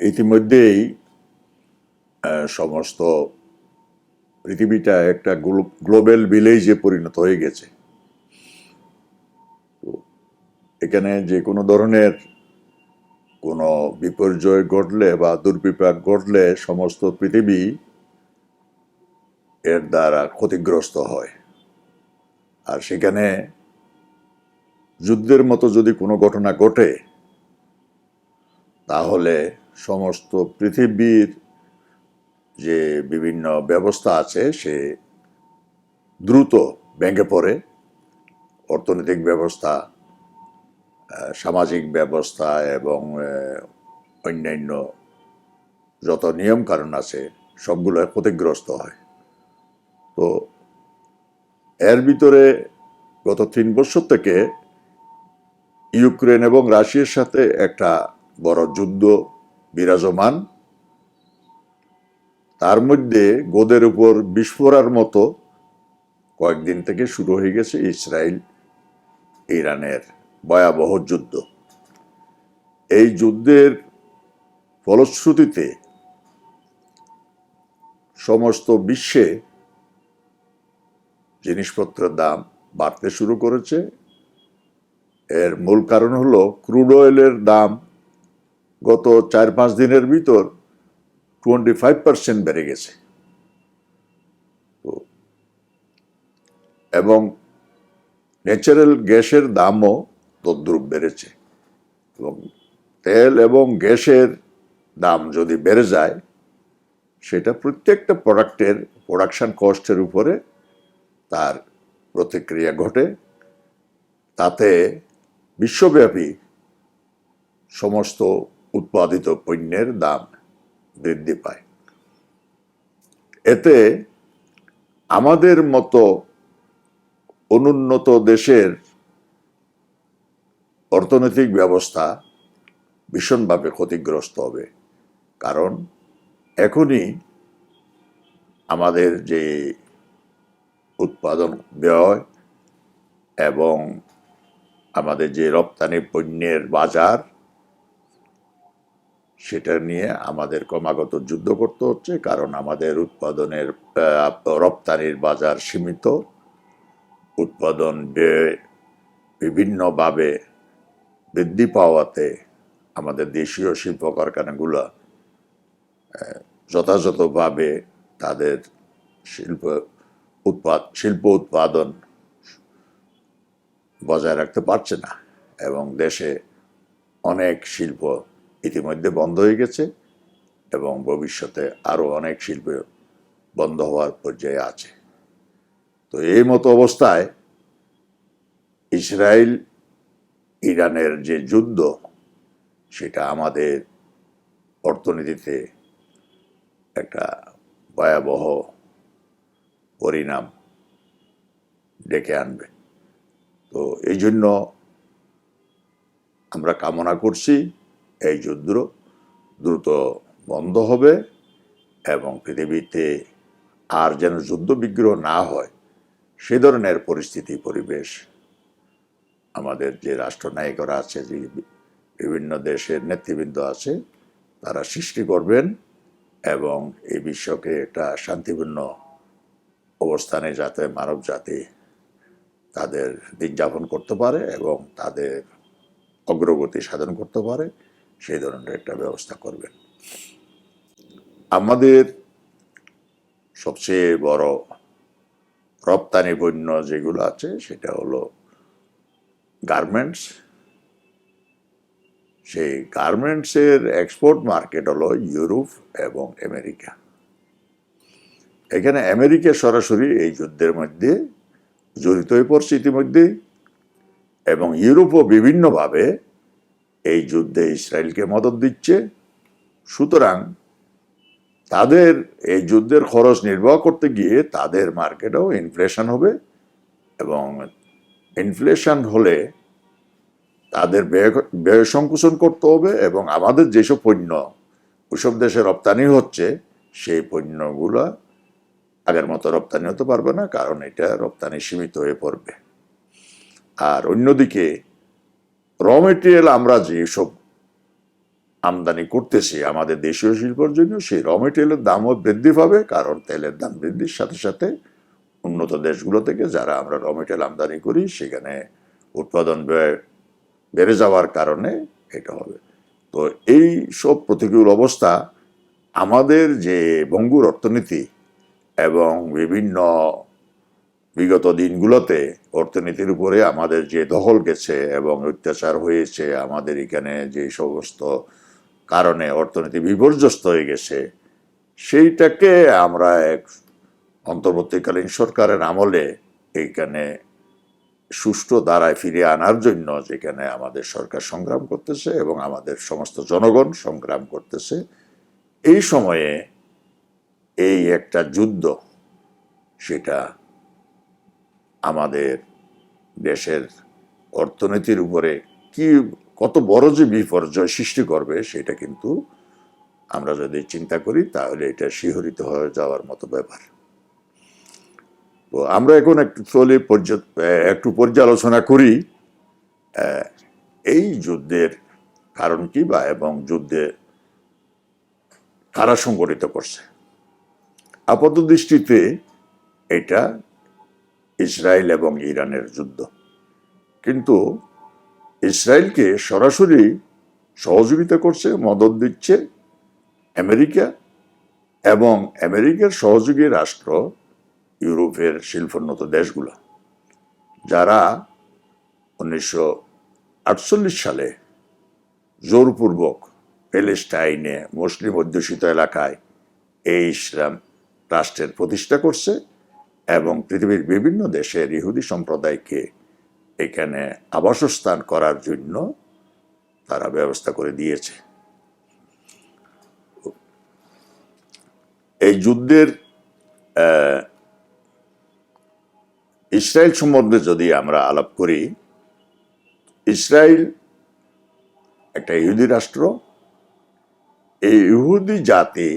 ইতিমধ্যেই সমস্ত পৃথিবীটা একটা গ্লোবাল ভিলেজে পরিণত হয়ে গেছে। এখানে যে কোনো ধরনের কোনো বিপর্যয় ঘটলে বা দুর্বিপাক ঘটলে সমস্ত পৃথিবী এর দ্বারা ক্ষতিগ্রস্ত হয়। আর সেখানে যুদ্ধের মতো যদি কোনো ঘটনা ঘটে, তাহলে সমস্ত পৃথিবীর যে বিভিন্ন ব্যবস্থা আছে, সে দ্রুত ব্যাঙ্গে পড়ে। অর্থনৈতিক ব্যবস্থা সামাজিক ব্যবস্থা এবং অন্যান্য যত নিয়ম কারণ আছে, সবগুলো ক্ষতিগ্রস্ত হয়। তো এর ভিতরে গত তিন বছর থেকে ইউক্রেন এবং রাশিয়ার সাথে একটা বড় যুদ্ধ বিরাজমান। তার মধ্যে গোদের উপর বিস্ফোরার মতো কয়েকদিন থেকে শুরু হয়ে গেছে ইসরায়েল ইরানের ভয়াবহ যুদ্ধ। এই যুদ্ধের ফলশ্রুতিতে সমস্ত বিশ্বে জিনিসপত্রের দাম বাড়তে শুরু করেছে। এর মূল কারণ হলো ক্রুড অয়েলের দাম গত চার পাঁচ দিনের ভিতর টোয়েন্টি ফাইভ পার্সেন্ট বেড়ে গেছে। এবং ন্যাচারাল গ্যাসের দামও তদ্রুপ বেড়েছে এবং তেল এবং গ্যাসের দাম যদি বেড়ে যায়, সেটা প্রত্যেকটা প্রোডাক্টের প্রোডাকশন কস্টের উপরে তার প্রতিক্রিয়া ঘটে। তাতে বিশ্বব্যাপী সমস্ত উৎপাদিত পণ্যের দাম বৃদ্ধি পায়। এতে আমাদের মতো অনুন্নত দেশের অর্থনৈতিক ব্যবস্থা ভীষণভাবে ক্ষতিগ্রস্ত হবে। কারণ এখনই আমাদের যে উৎপাদন ব্যয় এবং আমাদের যে রপ্তানি পণ্যের বাজার সেটা নিয়ে আমাদের ক্রমাগত যুদ্ধ করতে হচ্ছে, কারণ আমাদের উৎপাদনের রপ্তানির বাজার সীমিত। উৎপাদন বিভিন্নভাবে বৃদ্ধি পাওয়াতে আমাদের দেশীয় শিল্প কারখানাগুলো যথাযথভাবে তাদের শিল্প উৎপাদ, শিল্প উৎপাদন বজায় রাখতে পারছে না এবং দেশে অনেক শিল্প ইতিমধ্যে বন্ধ হয়ে গেছে এবং ভবিষ্যতে আরও অনেক শিল্প বন্ধ হওয়ার পর্যায়ে আছে। তো এই মতো অবস্থায় ইসরায়েল, ইরানের যে যুদ্ধ, সেটা আমাদের অর্থনীতিতে একটা ভয়াবহ পরিণাম ডেকে আনবে। তো এই জন্য আমরা কামনা করছি। এই যুদ্ধ দ্রুত বন্ধ হবে এবং পৃথিবীতে আর যেন যুদ্ধ বিগ্রহ না হয়, সে ধরনের পরিস্থিতি, পরিবেশ আমাদের যে রাষ্ট্রনায়করা আছে, যে বিভিন্ন দেশের নেতৃবৃন্দ আছে, তারা সৃষ্টি করবেন এবং এই বিশ্বকে একটা শান্তিপূর্ণ অবস্থানে যাতে মানব জাতি তাদের দিন যাপন করতে পারে এবং তাদের অগ্রগতি সাধন করতে পারে। সেই ধরনের একটা ব্যবস্থা করবেন। আমাদের সবচেয়ে বড় রপ্তানি পণ্য যেগুলো আছে, সেটা হলো গার্মেন্টস সেই গার্মেন্টসের এক্সপোর্ট মার্কেট হলো ইউরোপ এবং আমেরিকা। এখানে আমেরিকা সরাসরি এই যুদ্ধের মধ্যে জড়িত হয়ে পড়ছে ইতিমধ্যেই এবং ইউরোপও বিভিন্নভাবে এই যুদ্ধে ইসরায়েলকে মদত দিচ্ছে। সুতরাং তাদের এই যুদ্ধের খরচ নির্বাহ করতে গিয়ে তাদের মার্কেটেও ইনফ্লেশন হবে এবং ইনফ্লেশন হলে তাদের ব্যয় ব্যয় সংকুচন করতে হবে এবং আমাদের যেসব পণ্য ওইসব দেশে রপ্তানি হচ্ছে, সেই পণ্যগুলো আগের মতো রপ্তানি হতে পারবে না, কারণ এটা রপ্তানি সীমিত হয়ে পড়বে। আর অন্যদিকে র মেটেরিয়াল আমরা যেসব আমদানি করতেছি, আমাদের দেশীয় শিল্পের জন্য সেই র মেটেরিয়ালের দামও বৃদ্ধি পাবে, কারণ তেলের দাম বৃদ্ধির সাথে সাথে উন্নত দেশগুলো থেকে যারা আমরা র মেটেরিয়াল আমদানি করি, সেখানে উৎপাদন ব্যয় বেড়ে যাওয়ার কারণে এটা হবে। তো এই সব প্রতিকূল অবস্থা আমাদের যে বঙ্গুর অর্থনীতি এবং বিভিন্ন বিগত দিনগুলোতে অর্থনীতির উপরে আমাদের যে দখল গেছে এবং অত্যাচার হয়েছে, আমাদের এখানে যে সমস্ত কারণে অর্থনীতি বিপর্যস্ত হয়ে গেছে, সেইটাকে আমরা এক অন্তর্বর্তীকালীন সরকারের আমলে এইখানে সুষ্ঠু দ্বারায় ফিরিয়ে আনার জন্য যেখানে আমাদের সরকার সংগ্রাম করতেছে এবং আমাদের সমস্ত জনগণ সংগ্রাম করতেছে, এই সময়ে এই একটা যুদ্ধ সেটা আমাদের দেশের অর্থনীতির উপরে কি, কত বড় যে বিপর্যয় সৃষ্টি করবে সেটা কিন্তু আমরা যদি চিন্তা করি, তাহলে এটা শিহরিত হয়ে যাওয়ার মতো ব্যাপার। তো আমরা এখন একটু চলে একটু পর্যালোচনা করি এই যুদ্ধের কারণ কি বা এবং যুদ্ধে কারা সংগঠিত করছে। আপাত দৃষ্টিতে এটা ইসরায়েল এবং ইরানের যুদ্ধ। কিন্তু ইসরায়েলকে সরাসরি সহযোগিতা করছে, মদত দিচ্ছে আমেরিকা এবং আমেরিকার সহযোগী রাষ্ট্র ইউরোপের শিল্পোন্নত দেশগুলো, যারা উনিশশো আটচল্লিশ সালে জোরপূর্বক প্যালেস্টাইনে মুসলিম অধ্যুষিত এলাকায় এই ইসলাম রাষ্ট্রের প্রতিষ্ঠা করছে। এবং পৃথিবীর বিভিন্ন দেশের ইহুদি সম্প্রদায়কে এখানে আবাসস্থান করার জন্য তারা ব্যবস্থা করে দিয়েছে। এই যুদ্ধের ইসরায়েল সম্বন্ধে যদি আমরা আলাপ করি, ইসরায়েল একটা ইহুদি রাষ্ট্র, এই ইহুদি জাতি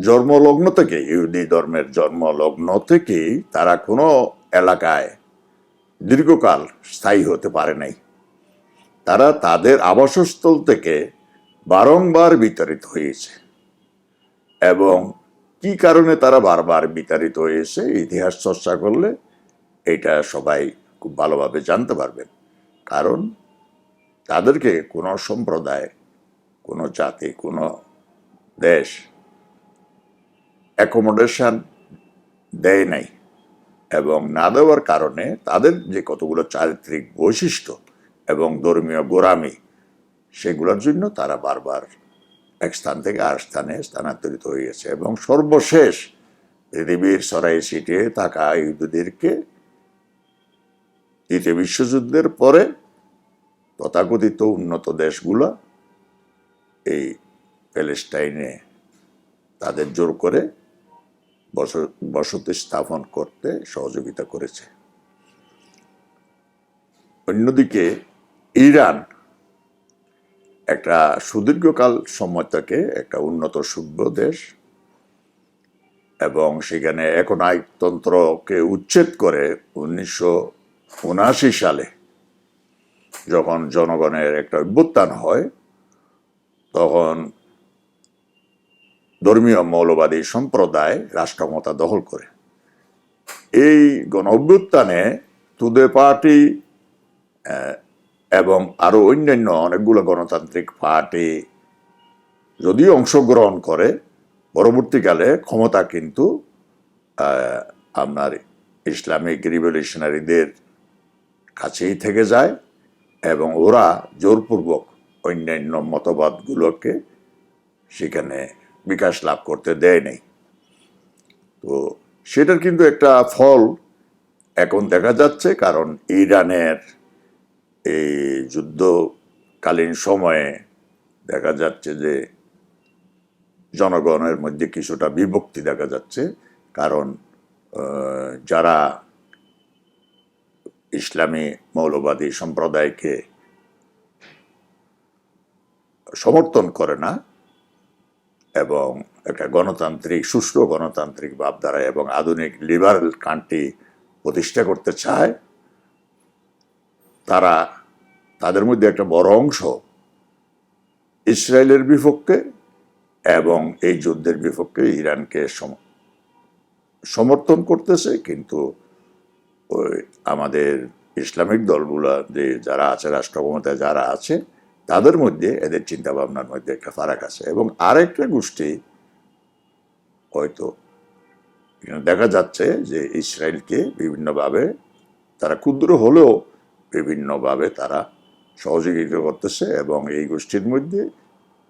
জন্মলগ্ন থেকে ইহুদি ধর্মের জন্মলগ্ন থেকেই তারা কোনো এলাকায় দীর্ঘকাল স্থায়ী হতে পারে নাই। তারা তাদের আবাসস্থল থেকে বারংবার বিতাড়িত হয়েছে। এবং কি কারণে তারা বারবার বিতাড়িত হয়েছে, ইতিহাস চর্চা করলে এটা সবাই খুব ভালোভাবে জানতে পারবেন। কারণ তাদেরকে কোনো সম্প্রদায়, কোনো জাতি, কোনো দেশ অ্যাকোমোডেশন দেয় নাই এবং না দেওয়ার কারণে তাদের যে কতগুলো চারিত্রিক বৈশিষ্ট্য এবং ধর্মীয় গোড়ামি, সেগুলোর জন্য তারা বারবার এক স্থান থেকে আর স্থানে স্থানান্তরিত হয়ে গেছে এবং সর্বশেষ পৃথিবীর সরাই সিটে থাকা ইহুদিদেরকে দ্বিতীয় বিশ্বযুদ্ধের পরে তথাকথিত উন্নত দেশগুলো এই প্যালেস্টাইনে তাদের জোর করে বসতি স্থাপন করতে সহযোগিতা করেছে। অন্যদিকে, ইরান একটা সুদীর্ঘকাল সময় থেকে একটা উন্নত সভ্য দেশ এবং সেখানে একনায়কতন্ত্রকে উচ্ছেদ করে উনিশশো উনআশি সালে যখন জনগণের একটা অভ্যুত্থান হয়, তখন ধর্মীয় মৌলবাদী সম্প্রদায় রাষ্ট্রমতা দখল করে। এই গণ অভ্যুত্থানে তুদে পার্টি এবং আরও অন্যান্য অনেকগুলো গণতান্ত্রিক পার্টি যদিও অংশগ্রহণ করে, পরবর্তীকালে ক্ষমতা কিন্তু আপনার ইসলামিক রিভলিউশনারিদের কাছেই থেকে যায় এবং ওরা জোরপূর্বক অন্যান্য মতবাদগুলোকে সেখানে বিকাশ লাভ করতে দেয় নাই। তো সেটার কিন্তু একটা ফল এখন দেখা যাচ্ছে, কারণ ইরানের এই যুদ্ধকালীন সময়ে দেখা যাচ্ছে যে জনগণের মধ্যে কিছুটা বিভক্তি দেখা যাচ্ছে, কারণ যারা ইসলামী মৌলবাদী সম্প্রদায়কে সমর্থন করে না এবং একটা গণতান্ত্রিক সুষ্ঠু গণতান্ত্রিক ভাবধারা এবং আধুনিক লিবারেল কান্ট্রি প্রতিষ্ঠা করতে চায়, তারা তাদের মধ্যে একটা বড় অংশ ইসরায়েলের বিপক্ষে এবং এই যুদ্ধের বিপক্ষে ইরানকে সম- সমর্থন করতেছে, কিন্তু ওই আমাদের ইসলামিক দলগুলো যে যারা আছে রাষ্ট্র ক্ষমতায় যারা আছে তাদের মধ্যে, এদের চিন্তা ভাবনার মধ্যে একটা ফারাক আছে। এবং আরেকটা গোষ্ঠী হয়তো দেখা যাচ্ছে যে ইসরায়েলকে বিভিন্নভাবে, তারা ক্ষুদ্র হলেও বিভিন্নভাবে তারা সহযোগিতা করতেছে এবং এই গোষ্ঠীর মধ্যে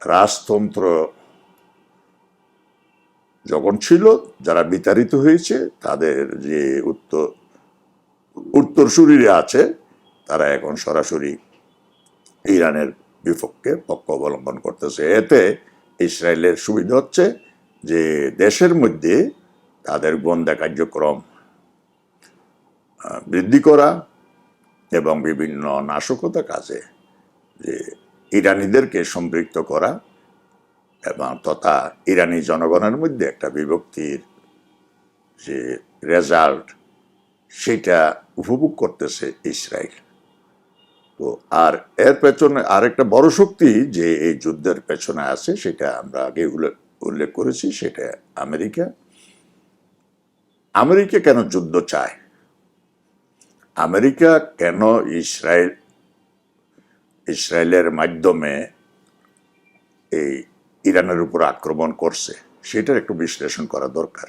রাজতন্ত্র যখন ছিল, যারা বিতাড়িত হয়েছে, তাদের যে উত্তর, উত্তরসূরিরা আছে, তারা এখন সরাসরি ইরানের বিপক্ষে পক্ষ অবলম্বন করতেছে। এতে ইসরায়েলের সুবিধা হচ্ছে যে দেশের মধ্যে তাদের গোয়েন্দা কার্যক্রম বৃদ্ধি করা এবং বিভিন্ন নাশকতা কাজে যে ইরানিদেরকে সম্পৃক্ত করা এবং তথা ইরানি জনগণের মধ্যে একটা বিভক্তির যে রেজাল্ট সেটা উপভোগ করতেছে ইসরায়েল। তো আর এর পেছনে আরেকটা বড় শক্তি যে এই যুদ্ধের পেছনে আছে, সেটা আমরা আগে উল্লেখ করেছি, সেটা আমেরিকা। আমেরিকা কেন যুদ্ধ চায়? আমেরিকা কেন ইসরায়েল, ইসরায়েলের মাধ্যমে এই ইরানের উপর আক্রমণ করছে, সেটার একটু বিশ্লেষণ করা দরকার।